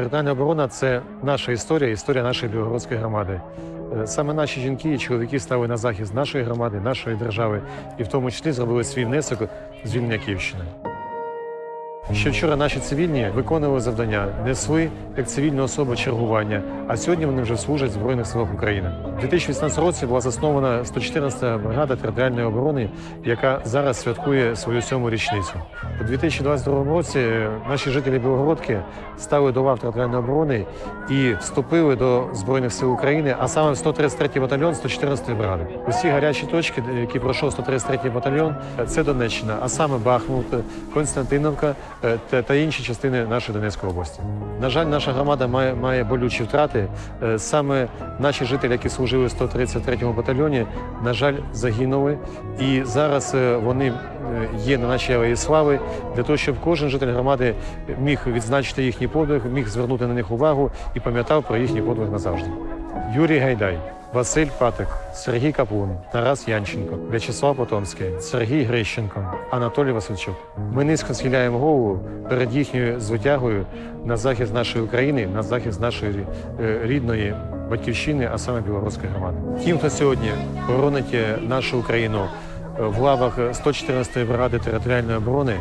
Територіальна оборона це наша історія, історія нашої білогородської громади. Е, Саме наші жінки і чоловіки стали на захист нашої громади, нашої держави, і в тому числі зробили свій внесок звільнення Київщини. Ще вчора наші цивільні виконували завдання, несли як цивільні особи чергування, а сьогодні вони вже служать в Збройних силах України. У 2018 році була заснована 114-та бригада територіальної оборони, яка зараз святкує свою сьому річницю. У 2022 році е, наші жителі Білогородки стали до лав територіальної оборони і вступили до Збройних сил України, а саме в 133-й батальйон 114-ї бригади. Усі гарячі точки, які пройшов 133-й батальйон, це Донеччина, а саме Бахмут, Константиновка е, та, та інші частини нашої Донецької області. На жаль, наша громада має, має болючі втрати. Е, Саме наші жителі, які служили в 133-му батальйоні, на жаль, загинули. І зараз е, вони е, є на нашій алеї слави для того, щоб кожен житель громади міг відзначити їхній подвиг, міг звернути на них увагу і пам'ятав про їхній подвиг назавжди. Юрій Гайдай, Василь Патик, Сергій Капун, Тарас Янченко, В'ячеслав Потомський, Сергій Грищенко, Анатолій Васильчук. Ми низько схиляємо голову перед їхньою звитягою на захист нашої України, на захист нашої е, рідної батьківщини, а саме білоруської громади. Тим, хто сьогодні боронить е, нашу Україну е, в лавах 114-ї бригади територіальної оборони,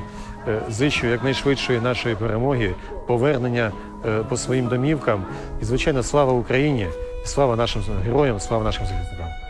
зичу якнайшвидшої нашої перемоги, повернення по своїм домівкам і, звичайно, слава Україні, слава нашим героям, слава нашим захисникам.